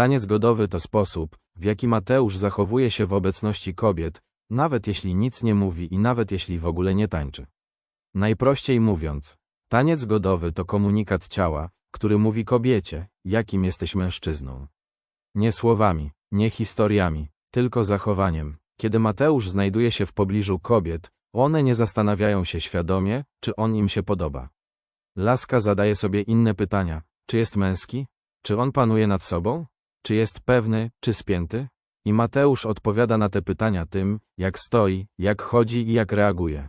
Taniec godowy to sposób, w jaki Mateusz zachowuje się w obecności kobiet, nawet jeśli nic nie mówi i nawet jeśli w ogóle nie tańczy. Najprościej mówiąc, taniec godowy to komunikat ciała, który mówi kobiecie, jakim jesteś mężczyzną. Nie słowami, nie historiami, tylko zachowaniem. Kiedy Mateusz znajduje się w pobliżu kobiet, one nie zastanawiają się świadomie, czy on im się podoba. Laska zadaje sobie inne pytania. Czy jest męski? Czy on panuje nad sobą? Czy jest pewny, czy spięty? I Mateusz odpowiada na te pytania tym, jak stoi, jak chodzi i jak reaguje.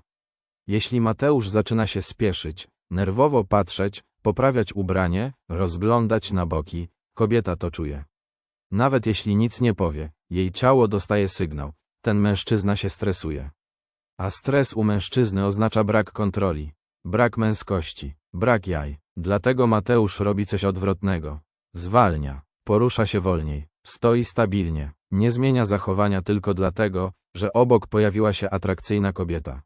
Jeśli Mateusz zaczyna się spieszyć, nerwowo patrzeć, poprawiać ubranie, rozglądać na boki, kobieta to czuje. Nawet jeśli nic nie powie, jej ciało dostaje sygnał. Ten mężczyzna się stresuje. A stres u mężczyzny oznacza brak kontroli, brak męskości, brak jaj. Dlatego Mateusz robi coś odwrotnego. Zwalnia, porusza się wolniej, stoi stabilnie, nie zmienia zachowania tylko dlatego, że obok pojawiła się atrakcyjna kobieta.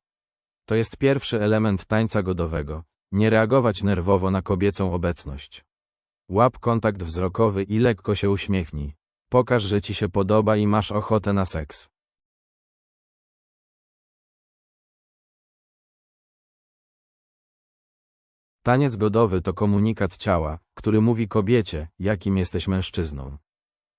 To jest pierwszy element tańca godowego. Nie reagować nerwowo na kobiecą obecność. Łap kontakt wzrokowy i lekko się uśmiechnij. Pokaż, że ci się podoba i masz ochotę na seks. Taniec godowy to komunikat ciała, który mówi kobiecie, jakim jesteś mężczyzną.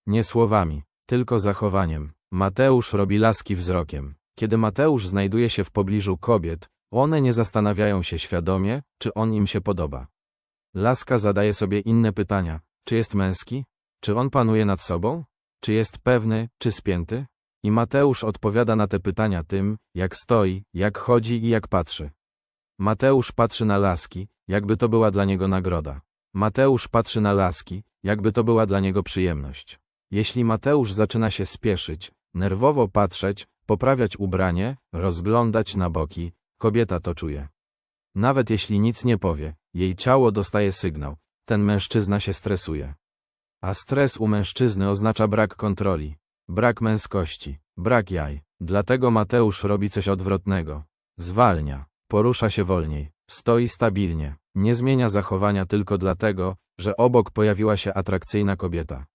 Nie słowami, tylko zachowaniem. Mateusz robi laski wzrokiem. Kiedy Mateusz znajduje się w pobliżu kobiet, one nie zastanawiają się świadomie, czy on im się podoba. Laska zadaje sobie inne pytania. Czy jest męski? Czy on panuje nad sobą? Czy jest pewny, czy spięty? I Mateusz odpowiada na te pytania tym, jak stoi, jak chodzi i jak patrzy. Mateusz patrzy na laski, jakby to była dla niego nagroda. Mateusz patrzy na laski, jakby to była dla niego przyjemność. Jeśli Mateusz zaczyna się spieszyć, nerwowo patrzeć, poprawiać ubranie, rozglądać na boki, kobieta to czuje. Nawet jeśli nic nie powie, jej ciało dostaje sygnał. Ten mężczyzna się stresuje. A stres u mężczyzny oznacza brak kontroli, brak męskości, brak jaj. Dlatego Mateusz robi coś odwrotnego. Zwalnia, porusza się wolniej, stoi stabilnie, nie zmienia zachowania tylko dlatego, że obok pojawiła się atrakcyjna kobieta.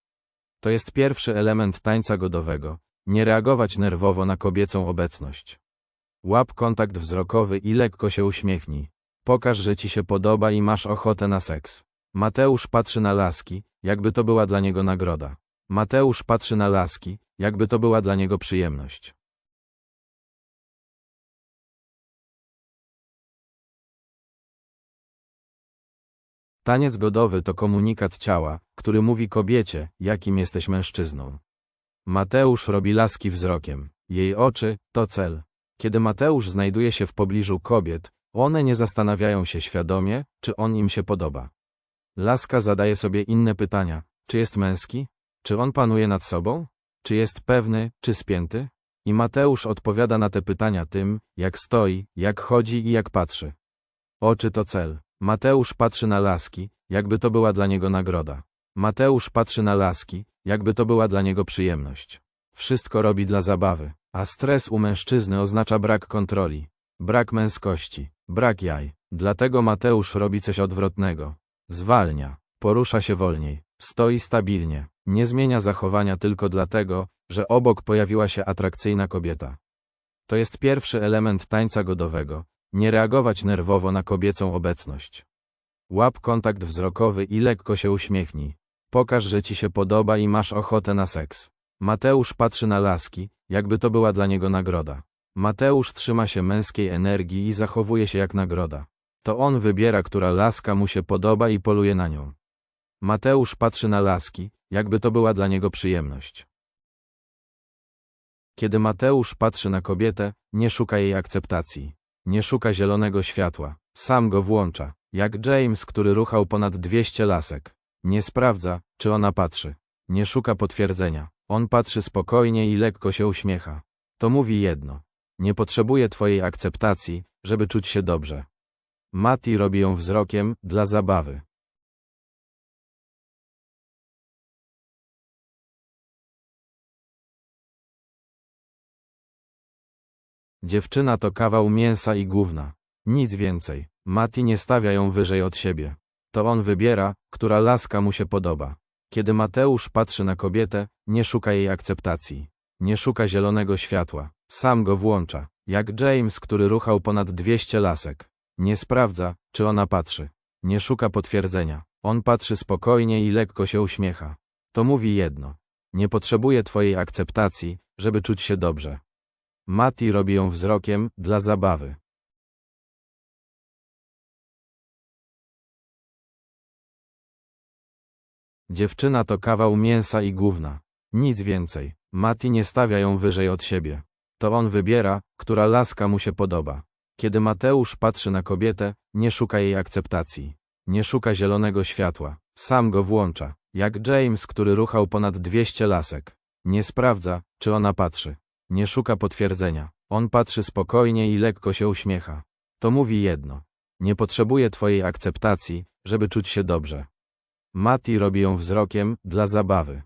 To jest pierwszy element tańca godowego. Nie reagować nerwowo na kobiecą obecność. Łap kontakt wzrokowy i lekko się uśmiechnij. Pokaż, że ci się podoba i masz ochotę na seks. Mateusz patrzy na laski, jakby to była dla niego nagroda. Mateusz patrzy na laski, jakby to była dla niego przyjemność. Taniec godowy to komunikat ciała, który mówi kobiecie, jakim jesteś mężczyzną. Mateusz robi laski wzrokiem. Jej oczy to cel. Kiedy Mateusz znajduje się w pobliżu kobiet, one nie zastanawiają się świadomie, czy on im się podoba. Laska zadaje sobie inne pytania. Czy jest męski? Czy on panuje nad sobą? Czy jest pewny, czy spięty? I Mateusz odpowiada na te pytania tym, jak stoi, jak chodzi i jak patrzy. Oczy to cel. Mateusz patrzy na laski, jakby to była dla niego nagroda. Mateusz patrzy na laski, jakby to była dla niego przyjemność. Wszystko robi dla zabawy, a stres u mężczyzny oznacza brak kontroli, brak męskości, brak jaj. Dlatego Mateusz robi coś odwrotnego. Zwalnia, porusza się wolniej, stoi stabilnie, nie zmienia zachowania tylko dlatego, że obok pojawiła się atrakcyjna kobieta. To jest pierwszy element tańca godowego. Nie reagować nerwowo na kobiecą obecność. Łap kontakt wzrokowy i lekko się uśmiechnij. Pokaż, że ci się podoba i masz ochotę na seks. Mateusz patrzy na laski, jakby to była dla niego nagroda. Mateusz trzyma się męskiej energii i zachowuje się jak nagroda. To on wybiera, która laska mu się podoba i poluje na nią. Mateusz patrzy na laski, jakby to była dla niego przyjemność. Kiedy Mateusz patrzy na kobietę, nie szuka jej akceptacji. Nie szuka zielonego światła. Sam go włącza. Jak James, który ruchał ponad 200 lasek. Nie sprawdza, czy ona patrzy. Nie szuka potwierdzenia. On patrzy spokojnie i lekko się uśmiecha. To mówi jedno. Nie potrzebuje twojej akceptacji, żeby czuć się dobrze. Mati robi ją wzrokiem, dla zabawy. Dziewczyna to kawał mięsa i gówna. Nic więcej. Mati nie stawia ją wyżej od siebie. To on wybiera, która laska mu się podoba. Kiedy Mateusz patrzy na kobietę, nie szuka jej akceptacji. Nie szuka zielonego światła. Sam go włącza. Jak James, który ruchał ponad 200 lasek. Nie sprawdza, czy ona patrzy. Nie szuka potwierdzenia. On patrzy spokojnie i lekko się uśmiecha. To mówi jedno. Nie potrzebuje twojej akceptacji, żeby czuć się dobrze. Mati robi ją wzrokiem, dla zabawy. Dziewczyna to kawał mięsa i gówna. Nic więcej. Mati nie stawia ją wyżej od siebie. To on wybiera, która laska mu się podoba. Kiedy Mateusz patrzy na kobietę, nie szuka jej akceptacji. Nie szuka zielonego światła. Sam go włącza. Jak James, który ruchał ponad 200 lasek. Nie sprawdza, czy ona patrzy. Nie szuka potwierdzenia. On patrzy spokojnie i lekko się uśmiecha. To mówi jedno. Nie potrzebuje twojej akceptacji, żeby czuć się dobrze. Mati robi ją wzrokiem, dla zabawy.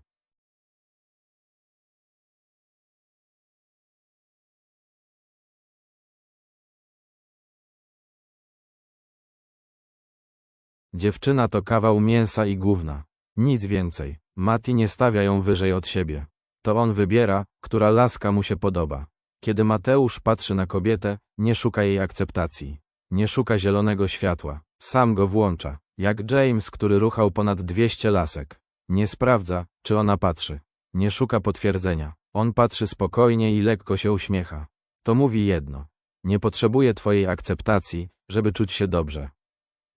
Dziewczyna to kawał mięsa i gówna. Nic więcej. Mati nie stawia ją wyżej od siebie. To on wybiera, która laska mu się podoba. Kiedy Mateusz patrzy na kobietę, nie szuka jej akceptacji. Nie szuka zielonego światła. Sam go włącza. Jak James, który ruchał ponad 200 lasek. Nie sprawdza, czy ona patrzy. Nie szuka potwierdzenia. On patrzy spokojnie i lekko się uśmiecha. To mówi jedno. Nie potrzebuje twojej akceptacji, żeby czuć się dobrze.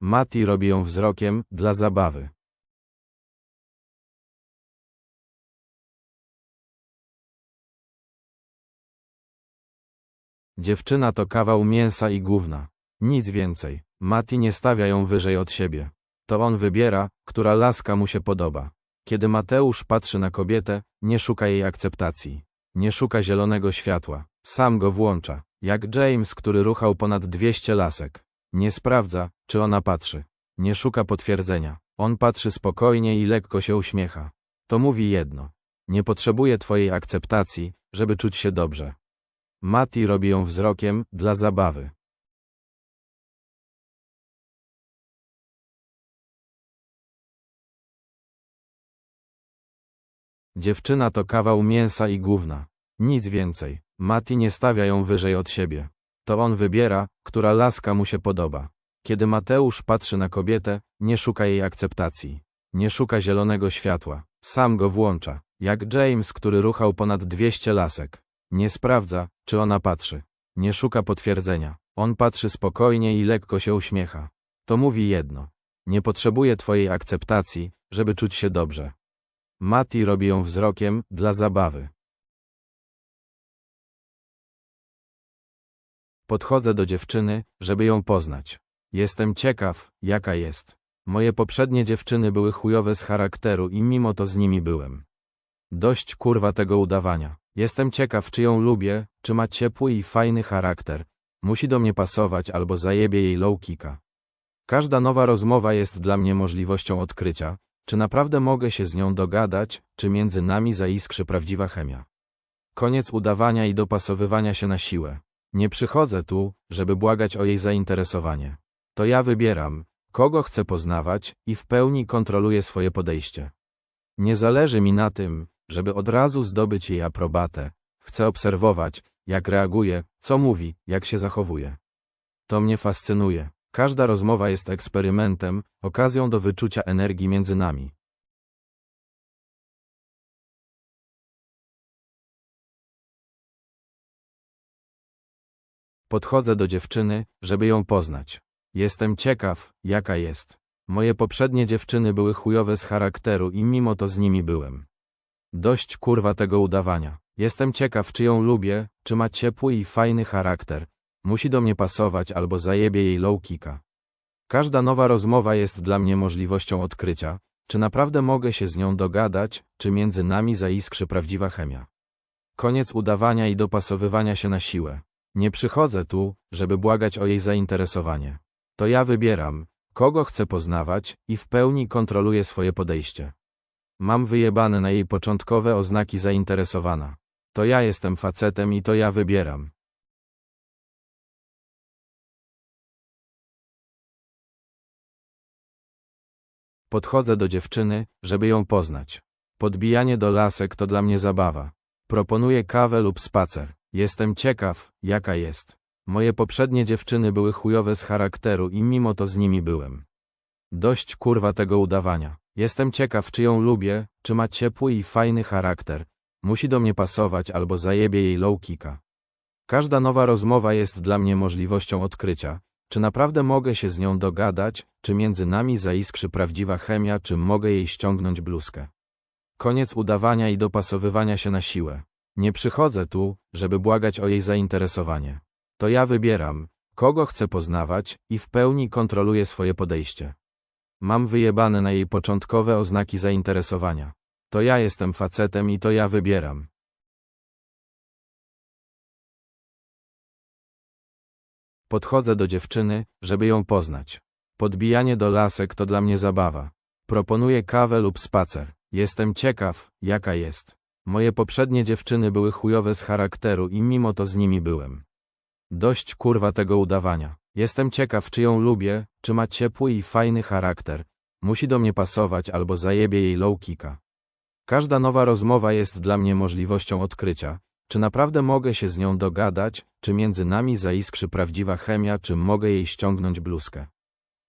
Mati robi ją wzrokiem, dla zabawy. Dziewczyna to kawał mięsa i gówna. Nic więcej. Mati nie stawia ją wyżej od siebie. To on wybiera, która laska mu się podoba. Kiedy Mateusz patrzy na kobietę, nie szuka jej akceptacji. Nie szuka zielonego światła. Sam go włącza. Jak James, który ruchał ponad 200 lasek. Nie sprawdza, czy ona patrzy. Nie szuka potwierdzenia. On patrzy spokojnie i lekko się uśmiecha. To mówi jedno. Nie potrzebuje twojej akceptacji, żeby czuć się dobrze. Mati robi ją wzrokiem, dla zabawy. Dziewczyna to kawał mięsa i gówna. Nic więcej. Mati nie stawia ją wyżej od siebie. To on wybiera, która laska mu się podoba. Kiedy Mateusz patrzy na kobietę, nie szuka jej akceptacji. Nie szuka zielonego światła. Sam go włącza. Jak James, który ruchał ponad 200 lasek. Nie sprawdza, czy ona patrzy. Nie szuka potwierdzenia. On patrzy spokojnie i lekko się uśmiecha. To mówi jedno. Nie potrzebuje twojej akceptacji, żeby czuć się dobrze. Mati robi ją wzrokiem, dla zabawy. Podchodzę do dziewczyny, żeby ją poznać. Jestem ciekaw, jaka jest. Moje poprzednie dziewczyny były chujowe z charakteru i mimo to z nimi byłem. Dość kurwa tego udawania. Jestem ciekaw, czy ją lubię, czy ma ciepły i fajny charakter. Musi do mnie pasować albo zajebie jej low kicka. Każda nowa rozmowa jest dla mnie możliwością odkrycia, czy naprawdę mogę się z nią dogadać, czy między nami zaiskrzy prawdziwa chemia. Koniec udawania i dopasowywania się na siłę. Nie przychodzę tu, żeby błagać o jej zainteresowanie. To ja wybieram, kogo chcę poznawać i w pełni kontroluję swoje podejście. Nie zależy mi na tym, żeby od razu zdobyć jej aprobatę. Chcę obserwować, jak reaguje, co mówi, jak się zachowuje. To mnie fascynuje. Każda rozmowa jest eksperymentem, okazją do wyczucia energii między nami. Podchodzę do dziewczyny, żeby ją poznać. Jestem ciekaw, jaka jest. Moje poprzednie dziewczyny były chujowe z charakteru i mimo to z nimi byłem. Dość kurwa tego udawania. Jestem ciekaw, czy ją lubię, czy ma ciepły i fajny charakter. Musi do mnie pasować albo zajebie jej low kicka. Każda nowa rozmowa jest dla mnie możliwością odkrycia, czy naprawdę mogę się z nią dogadać, czy między nami zaiskrzy prawdziwa chemia. Koniec udawania i dopasowywania się na siłę. Nie przychodzę tu, żeby błagać o jej zainteresowanie. To ja wybieram, kogo chcę poznawać i w pełni kontroluję swoje podejście. Mam wyjebane na jej początkowe oznaki zainteresowana. To ja jestem facetem i to ja wybieram. Podchodzę do dziewczyny, żeby ją poznać. Podbijanie do lasek to dla mnie zabawa. Proponuję kawę lub spacer. Jestem ciekaw, jaka jest. Moje poprzednie dziewczyny były chujowe z charakteru i mimo to z nimi byłem. Dość kurwa tego udawania. Jestem ciekaw, czy ją lubię, czy ma ciepły i fajny charakter. Musi do mnie pasować albo zajebie jej low kicka. Każda nowa rozmowa jest dla mnie możliwością odkrycia, czy naprawdę mogę się z nią dogadać, czy między nami zaiskrzy prawdziwa chemia, czy mogę jej ściągnąć bluzkę. Koniec udawania i dopasowywania się na siłę. Nie przychodzę tu, żeby błagać o jej zainteresowanie. To ja wybieram, kogo chcę poznawać i w pełni kontroluję swoje podejście. Mam wyjebane na jej początkowe oznaki zainteresowania. To ja jestem facetem i to ja wybieram. Podchodzę do dziewczyny, żeby ją poznać. Podbijanie do lasek to dla mnie zabawa. Proponuję kawę lub spacer. Jestem ciekaw, jaka jest. Moje poprzednie dziewczyny były chujowe z charakteru i mimo to z nimi byłem. Dość kurwa tego udawania. Jestem ciekaw, czy ją lubię, czy ma ciepły i fajny charakter. Musi do mnie pasować albo zajebie jej low kicka. Każda nowa rozmowa jest dla mnie możliwością odkrycia, czy naprawdę mogę się z nią dogadać, czy między nami zaiskrzy prawdziwa chemia, czy mogę jej ściągnąć bluzkę.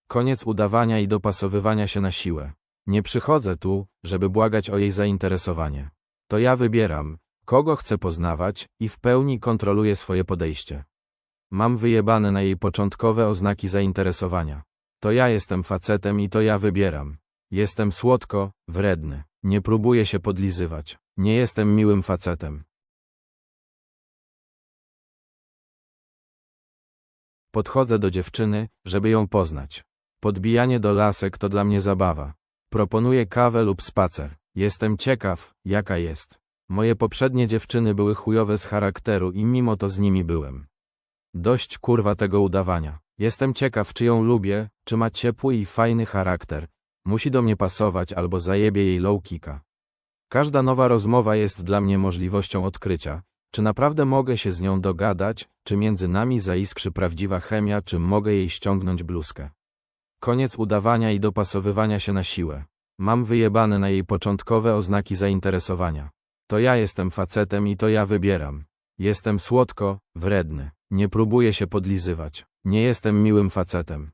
Koniec udawania i dopasowywania się na siłę. Nie przychodzę tu, żeby błagać o jej zainteresowanie. To ja wybieram, kogo chcę poznawać i w pełni kontroluję swoje podejście. Mam wyjebane na jej początkowe oznaki zainteresowania. To ja jestem facetem i to ja wybieram. Jestem słodko, wredny. Nie próbuję się podlizywać. Nie jestem miłym facetem. Podchodzę do dziewczyny, żeby ją poznać. Podbijanie do lasek to dla mnie zabawa. Proponuję kawę lub spacer. Jestem ciekaw, jaka jest. Moje poprzednie dziewczyny były chujowe z charakteru i mimo to z nimi byłem. Dość kurwa tego udawania. Jestem ciekaw, czy ją lubię, czy ma ciepły i fajny charakter. Musi do mnie pasować albo zajebie jej low kicka. Każda nowa rozmowa jest dla mnie możliwością odkrycia, czy naprawdę mogę się z nią dogadać, czy między nami zaiskrzy prawdziwa chemia, czy mogę jej ściągnąć bluzkę. Koniec udawania i dopasowywania się na siłę. Mam wyjebane na jej początkowe oznaki zainteresowania. To ja jestem facetem i to ja wybieram. Jestem słodko, wredny. Nie próbuję się podlizywać. Nie jestem miłym facetem.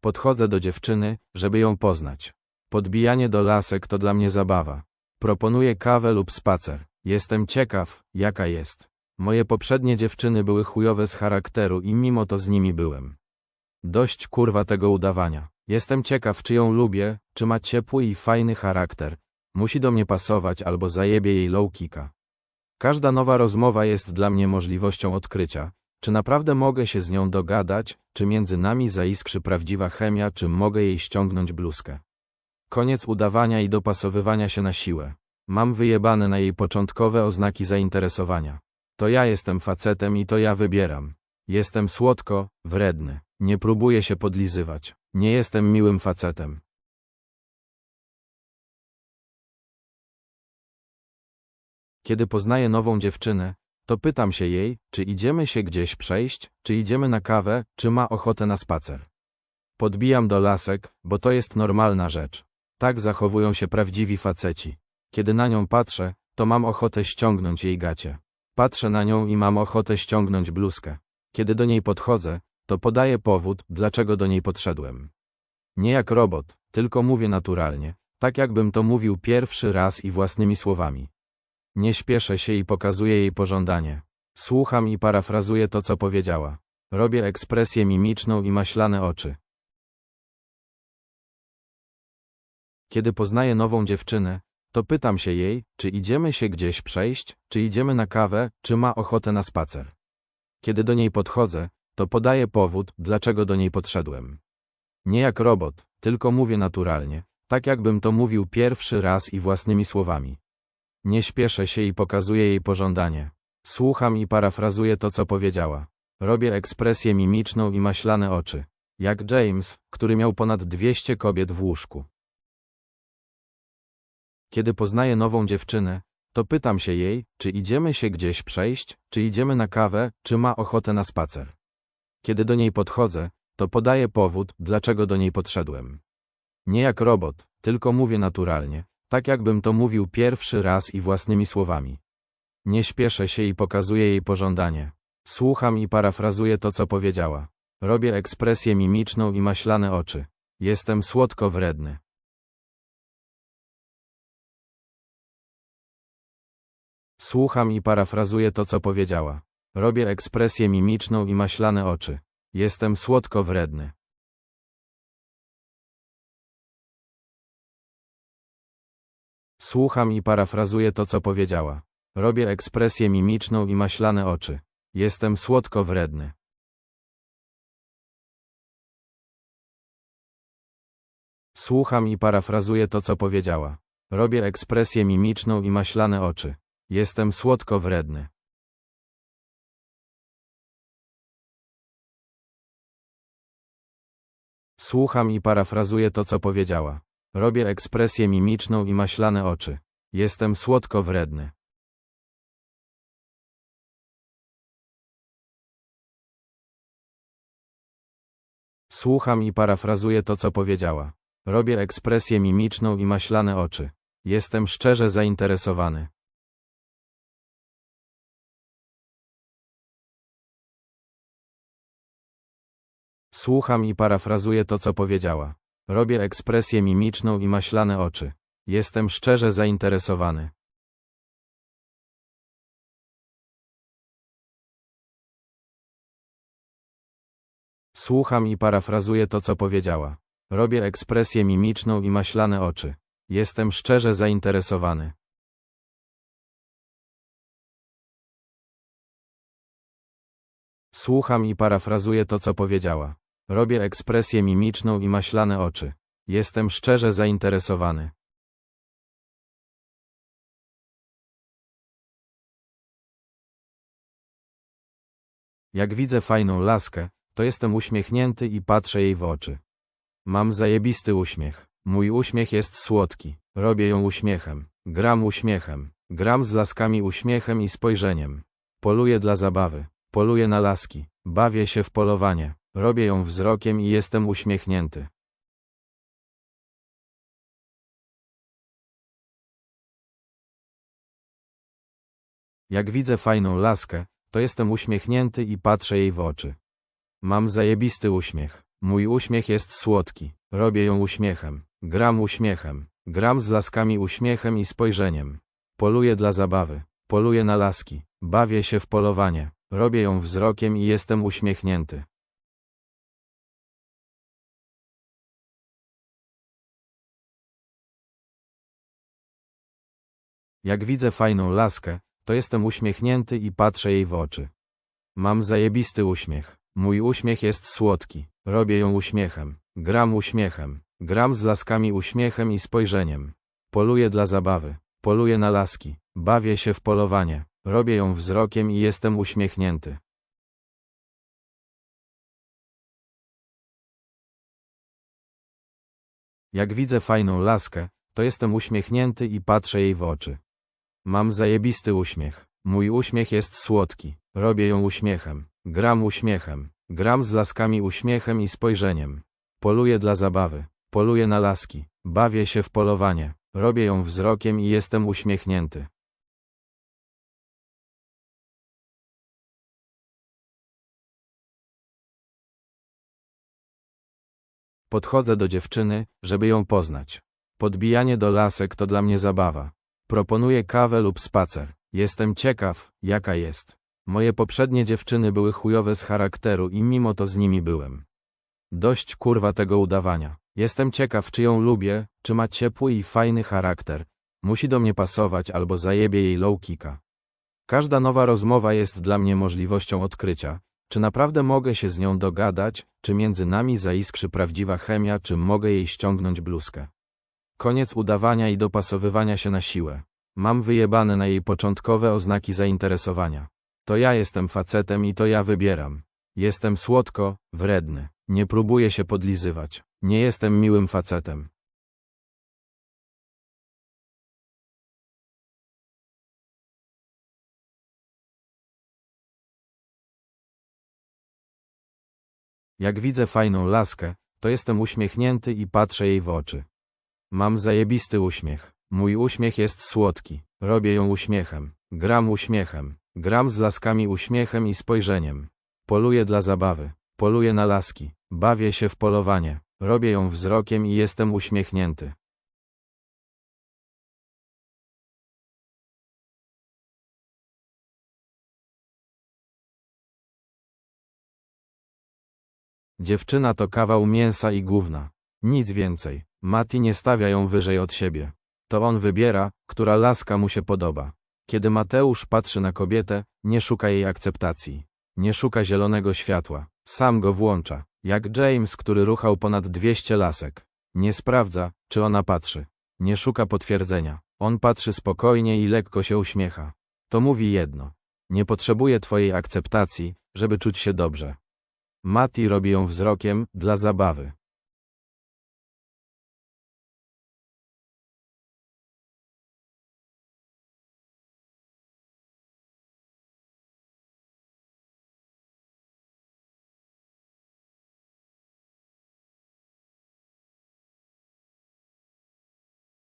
Podchodzę do dziewczyny, żeby ją poznać. Podbijanie do lasek to dla mnie zabawa. Proponuję kawę lub spacer. Jestem ciekaw, jaka jest. Moje poprzednie dziewczyny były chujowe z charakteru i mimo to z nimi byłem. Dość kurwa tego udawania. Jestem ciekaw, czy ją lubię, czy ma ciepły i fajny charakter. Musi do mnie pasować albo zajebie jej low kicka. Każda nowa rozmowa jest dla mnie możliwością odkrycia, czy naprawdę mogę się z nią dogadać, czy między nami zaiskrzy prawdziwa chemia, czy mogę jej ściągnąć bluzkę. Koniec udawania i dopasowywania się na siłę. Mam wyjebane na jej początkowe oznaki zainteresowania. To ja jestem facetem i to ja wybieram. Jestem słodko, wredny. Nie próbuję się podlizywać. Nie jestem miłym facetem. Kiedy poznaję nową dziewczynę, to pytam się jej, czy idziemy się gdzieś przejść, czy idziemy na kawę, czy ma ochotę na spacer. Podbijam do lasek, bo to jest normalna rzecz. Tak zachowują się prawdziwi faceci. Kiedy na nią patrzę, to mam ochotę ściągnąć jej gacie. Patrzę na nią i mam ochotę ściągnąć bluzkę. Kiedy do niej podchodzę, to podaję powód, dlaczego do niej podszedłem. Nie jak robot, tylko mówię naturalnie, tak jakbym to mówił pierwszy raz i własnymi słowami. Nie śpieszę się i pokazuję jej pożądanie. Słucham i parafrazuję to, co powiedziała. Robię ekspresję mimiczną i maślane oczy. Kiedy poznaję nową dziewczynę, to pytam się jej, czy idziemy się gdzieś przejść, czy idziemy na kawę, czy ma ochotę na spacer. Kiedy do niej podchodzę, to podaję powód, dlaczego do niej podszedłem. Nie jak robot, tylko mówię naturalnie, tak jakbym to mówił pierwszy raz i własnymi słowami. Nie śpieszę się i pokazuję jej pożądanie. Słucham i parafrazuję to, co powiedziała. Robię ekspresję mimiczną i maślane oczy. Jak James, który miał ponad 200 kobiet w łóżku. Kiedy poznaję nową dziewczynę, to pytam się jej, czy idziemy się gdzieś przejść, czy idziemy na kawę, czy ma ochotę na spacer. Kiedy do niej podchodzę, to podaję powód, dlaczego do niej podszedłem. Nie jak robot, tylko mówię naturalnie, tak jakbym to mówił pierwszy raz i własnymi słowami. Nie śpieszę się i pokazuję jej pożądanie. Słucham i parafrazuję to, co powiedziała. Robię ekspresję mimiczną i maślane oczy. Jestem słodko wredny. Słucham i parafrazuję to, co powiedziała. Robię ekspresję mimiczną i maślane oczy. Jestem słodko wredny. Słucham i parafrazuję to, co powiedziała. Robię ekspresję mimiczną i maślane oczy. Jestem słodko wredny. Słucham i parafrazuję to, co powiedziała. Robię ekspresję mimiczną i maślane oczy. Jestem słodko wredny. Słucham i parafrazuję to, co powiedziała. Robię ekspresję mimiczną i maślane oczy. Jestem słodko wredny. Słucham i parafrazuję to, co powiedziała. Robię ekspresję mimiczną i maślane oczy. Jestem szczerze zainteresowany. Słucham i parafrazuję to, co powiedziała. Robię ekspresję mimiczną i maślane oczy. Jestem szczerze zainteresowany. Słucham i parafrazuję to, co powiedziała. Robię ekspresję mimiczną i maślane oczy. Jestem szczerze zainteresowany. Słucham i parafrazuję to, co powiedziała. Robię ekspresję mimiczną i maślane oczy. Jestem szczerze zainteresowany. Jak widzę fajną laskę, to jestem uśmiechnięty i patrzę jej w oczy. Mam zajebisty uśmiech. Mój uśmiech jest słodki. Robię ją uśmiechem. Gram uśmiechem. Gram z laskami uśmiechem i spojrzeniem. Poluję dla zabawy. Poluję na laski. Bawię się w polowanie. Robię ją wzrokiem i jestem uśmiechnięty. Jak widzę fajną laskę, to jestem uśmiechnięty i patrzę jej w oczy. Mam zajebisty uśmiech. Mój uśmiech jest słodki. Robię ją uśmiechem. Gram uśmiechem. Gram z laskami uśmiechem i spojrzeniem. Poluję dla zabawy. Poluję na laski. Bawię się w polowanie. Robię ją wzrokiem i jestem uśmiechnięty. Jak widzę fajną laskę, to jestem uśmiechnięty i patrzę jej w oczy. Mam zajebisty uśmiech. Mój uśmiech jest słodki. Robię ją uśmiechem. Gram uśmiechem. Gram z laskami uśmiechem i spojrzeniem. Poluję dla zabawy. Poluję na laski. Bawię się w polowanie. Robię ją wzrokiem i jestem uśmiechnięty. Jak widzę fajną laskę, to jestem uśmiechnięty i patrzę jej w oczy. Mam zajebisty uśmiech. Mój uśmiech jest słodki. Robię ją uśmiechem. Gram uśmiechem. Gram z laskami uśmiechem i spojrzeniem. Poluję dla zabawy. Poluję na laski. Bawię się w polowanie. Robię ją wzrokiem i jestem uśmiechnięty. Podchodzę do dziewczyny, żeby ją poznać. Podbijanie do lasek to dla mnie zabawa. Proponuję kawę lub spacer. Jestem ciekaw, jaka jest. Moje poprzednie dziewczyny były chujowe z charakteru i mimo to z nimi byłem. Dość kurwa tego udawania. Jestem ciekaw, czy ją lubię, czy ma ciepły i fajny charakter. Musi do mnie pasować albo zajebie jej low kicka. Każda nowa rozmowa jest dla mnie możliwością odkrycia, czy naprawdę mogę się z nią dogadać, czy między nami zaiskrzy prawdziwa chemia, czy mogę jej ściągnąć bluzkę. Koniec udawania i dopasowywania się na siłę. Mam wyjebane na jej początkowe oznaki zainteresowania. To ja jestem facetem i to ja wybieram. Jestem słodko, wredny. Nie próbuję się podlizywać. Nie jestem miłym facetem. Jak widzę fajną laskę, to jestem uśmiechnięty i patrzę jej w oczy. Mam zajebisty uśmiech. Mój uśmiech jest słodki. Robię ją uśmiechem. Gram uśmiechem. Gram z laskami uśmiechem i spojrzeniem. Poluję dla zabawy. Poluję na laski. Bawię się w polowanie. Robię ją wzrokiem i jestem uśmiechnięty. Dziewczyna to kawał mięsa i gówna. Nic więcej. Mati nie stawia ją wyżej od siebie. To on wybiera, która laska mu się podoba. Kiedy Mateusz patrzy na kobietę, nie szuka jej akceptacji. Nie szuka zielonego światła. Sam go włącza. Jak James, który ruchał ponad 200 lasek. Nie sprawdza, czy ona patrzy. Nie szuka potwierdzenia. On patrzy spokojnie i lekko się uśmiecha. To mówi jedno. Nie potrzebuje twojej akceptacji, żeby czuć się dobrze. Mati robi ją wzrokiem, dla zabawy.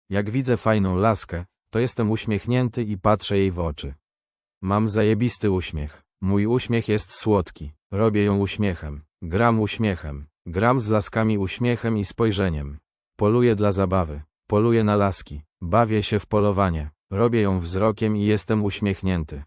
Jak widzę fajną laskę, to jestem uśmiechnięty i patrzę jej w oczy. Mam zajebisty uśmiech. Mój uśmiech jest słodki. Robię ją uśmiechem. Gram uśmiechem. Gram z laskami uśmiechem i spojrzeniem. Poluję dla zabawy. Poluję na laski. Bawię się w polowanie. Robię ją wzrokiem i jestem uśmiechnięty.